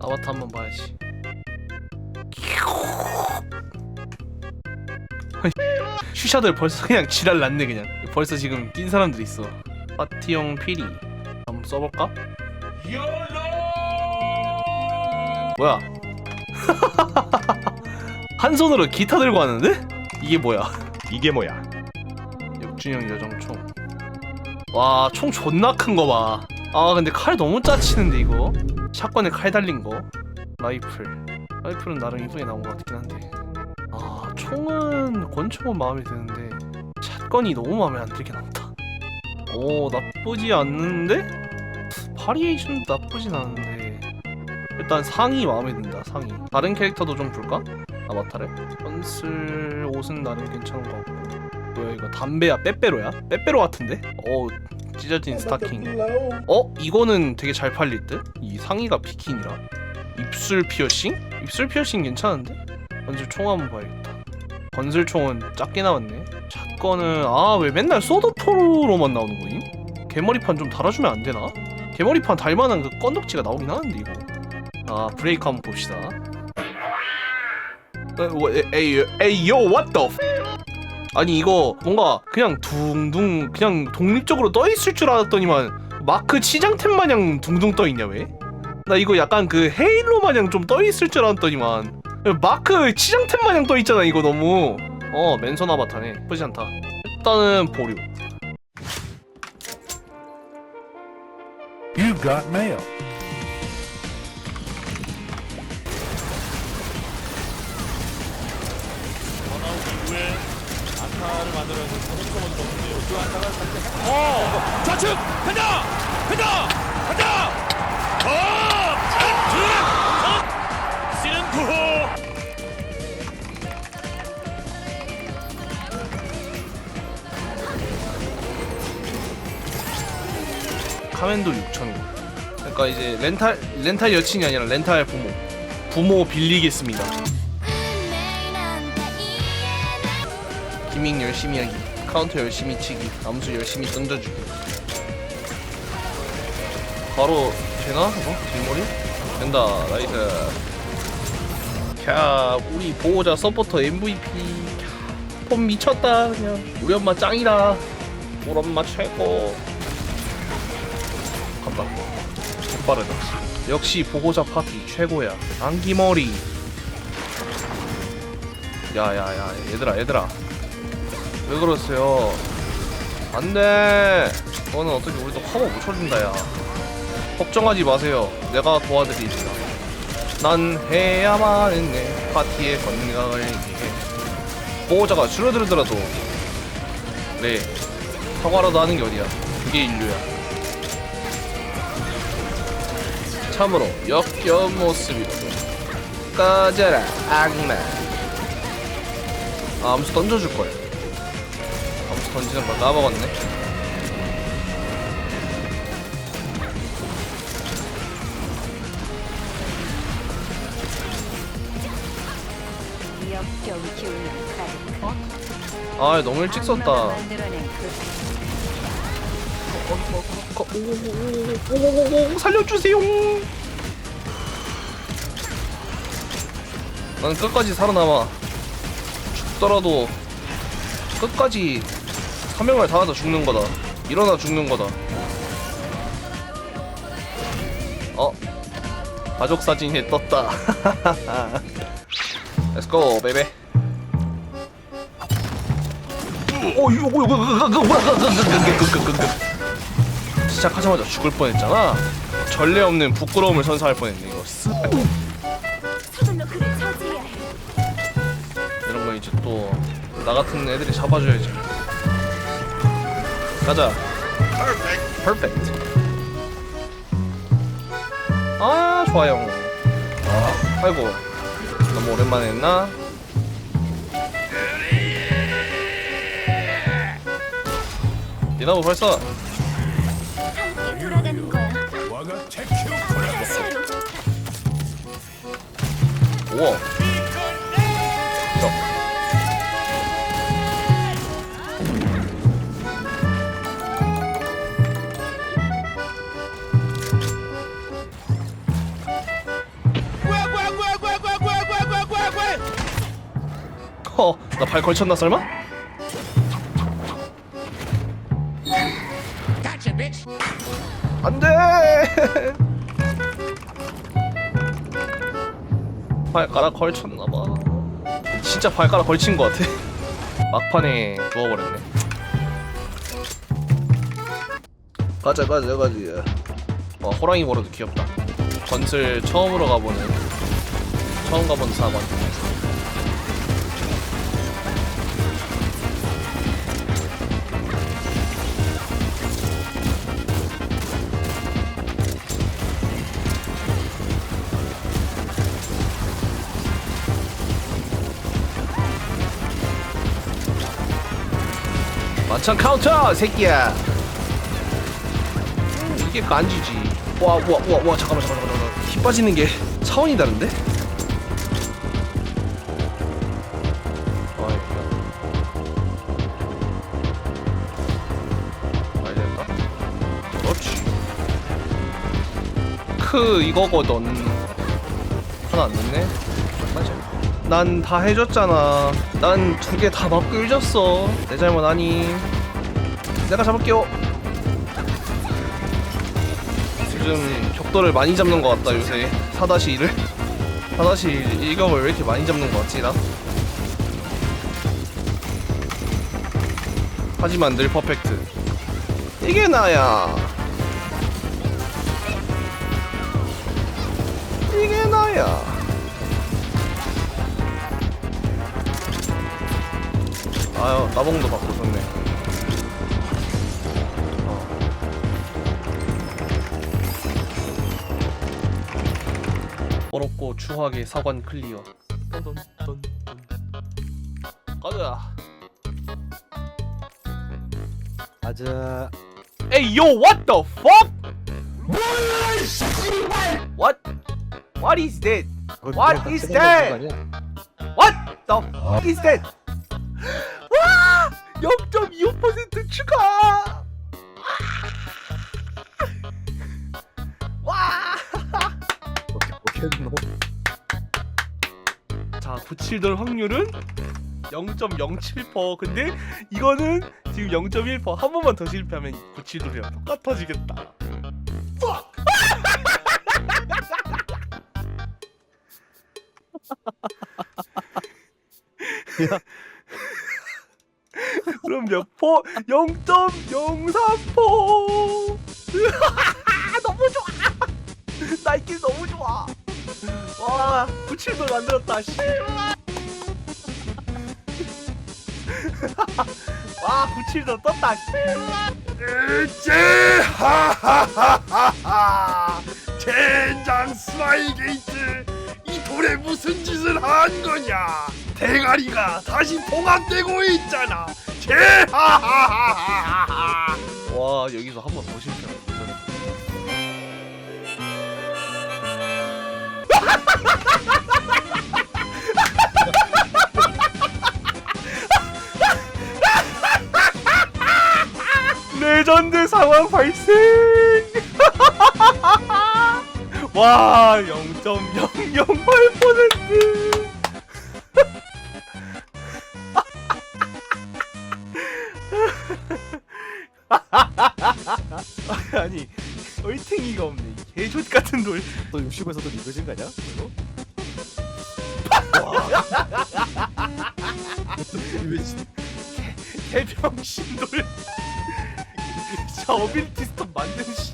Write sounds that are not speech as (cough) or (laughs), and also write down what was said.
아바타 한번 봐야지. (laughs) 슈샤들 벌써 그냥 지랄 났네 그냥. 벌써 지금 낀 사람들 있어. 파티용 피리. 한번 써볼까? 뭐야? (laughs) 한 손으로 기타 들고 하는데? 이게 뭐야? 이게 뭐야? 육준형 여정총. 와, 총 존나 큰 거 봐. 아, 근데 칼 너무 짜치는데 이거. 샷건에 칼 달린 거. 라이플. 라이플은 나름 이쁘게 나온 것 같긴 한데. 아, 총은 권총은 마음에 드는데 샷건이 너무 마음에 안 들게 나온다. 오, 나쁘지 않는데? 바리에이션도 나쁘진 않은데. 일단 상이 마음에 든다. 상이. 다른 캐릭터도 좀 볼까? 아바타를. 컨슬 옷은 나름 괜찮은 것 같고. 뭐야 이거 담배야 빼빼로야? 빼빼로 같은데? 어 찢어진 스타킹 어? 이거는 되게 잘 팔릴 듯? 이 상의가 비키니라 입술 피어싱? 입술 피어싱 괜찮은데? 건슬 총 한번 봐야겠다 건슬 총은 작게 나왔네 샷건은 아 왜 맨날 소드포로만 나오는 거임? 개머리판 좀 달아주면 안 되나? 개머리판 달만한 그 건덕지가 나오긴 하는데 이거 아 브레이크 한번 봅시다 어, 뭐, 에- 에이 에이 요 what the 아니 이거 뭔가 그냥 둥둥 그냥 독립적으로 떠 있을 줄 알았더니만 마크 치장템 마냥 둥둥 떠 있냐 왜? 나 이거 약간 그 헤일로 마냥 좀 떠 있을 줄 알았더니만. 마크 치장템 마냥 떠 있잖아 이거 너무. 어 맨손 아바타네. 예쁘지 않다. 일단은 보류. You got mail. 안타를 만들어내는 선수가 먼저 없는데요. 그 안타가 살짝 어! 좌측! 간다! 간다! 간다! 어! 좌측! 구호! 카멘도 6,000원 그러니까 이제 렌탈 렌탈 여친이 아니라 렌탈 부모 부모 빌리겠습니다 기믹 열심히 하기 카운터 열심히 치기 암수 열심히 던져주기. 바로 되나? 어? 뒷머리? 된다 나이스. 캬 우리 보호자 서포터 MVP 캬, 폼 미쳤다 그냥. 우리 엄마 짱이다. 우리 엄마 최고. 간다. 빠르다. 역시 보호자 파티 최고야. 안기머리. 야야야 얘들아 얘들아 왜 그러세요? 안 돼. 너는 어떻게 우리도 커버 못 쳐준다 야. 걱정하지 마세요. 내가 도와드리리라 난 해야만 했네 파티의 건강을 위해. 보호자가 줄어들더라도. 네. 사과라도 하는 게 어디야? 그게 인류야. 참으로 역겨운 모습이로도 꺼져라 악마. 아 암수 던져줄 거야 던지는 거 까먹었네. 아 너무 일찍 썼다. 살려주세요. 난 끝까지 살아남아. 죽더라도 끝까지 사명을 다 하다 죽는 거다. 일어나 죽는 거다. 어? 가족 사진이 떴다. (laughs) Let's go baby. 오 이거 뭐야? 뭐야 뭐야 뭐야 시작하자마자 죽을 뻔했잖아. 전례 없는 부끄러움을 선사할 뻔했네 이거. 이런 거 이제 또 나 같은 애들이 잡아줘야지. 가자. 퍼펙트. 아 좋아요. 아, 아이고 너무 오랜만에 했나? 니나무 벌써 함께 돌아가는 거야. 와가 체큐 시로 우와. 어, 나발 걸쳤나 설마? 안 돼! (laughs) 발가락 걸쳤나봐. 진짜 발가락 걸친 것 같아. (laughs) 막판에 누워버렸네. 가자, 가자, 가자. 와, 호랑이 걸어도 귀엽다. 건슬 처음으로 가보는, 처음 가본 사관. 만찬 카운터 새끼야. 음, 이게 간지지. 와 와 와 와 잠깐만 잠깐만 잠깐만. 힘 빠지는 게 차원이 다른데? 알겠다 그렇지. 크 이거거든. 하나 안 맞아 난 다 해줬잖아. 난 두 개 다 맞고 잊었어. 내 잘못 아니. 내가 잡을게요. 요즘 격돌을 많이 잡는 것 같다 요새. 4-1을. 4-1 일격을 왜 이렇게 많이 잡는 것 같지 나? 하지만 늘 퍼펙트. 이게 나야. 이게 나야. 아유 나봉도 받고 좋네 어. 어렵고 추하게 사관 클리어. 가자 가자. Hey yo what the fuck? What? What is that? What is that? What the fuck is that? 와! 0.25% 추가! 와! 오겠노. 자, 97돌 확률은 0.07%. 근데 이거는 지금 0.1%. 한 번만 더 실패하면 97돌이랑 똑같아지겠다. (laughs) 그럼 몇 포? 0.03포. (laughs) 너무 좋아. (laughs) 나이키 너무 좋아. 와, 97돌 만들었다. 씨. (laughs) 와, 97돌 떴다. 씨. 으째 하하하하하 젠장 스마일 게이트 이 돌에 무슨 짓을 한 거냐 대가리가 다시 봉합되고 있잖아 제하하하하하 와, 여기서 한 번더 도전해. 레전드 상황 발생! (laughs) 와, 0.008%! (laughs) 아니, 얼탱이가 없네. 개족 같은 돌. 너 60에서도 이거진 거냐? 이거? 왜 진- 개병신 돌. (laughs) 자, 어빌티 스톱 만든 씨.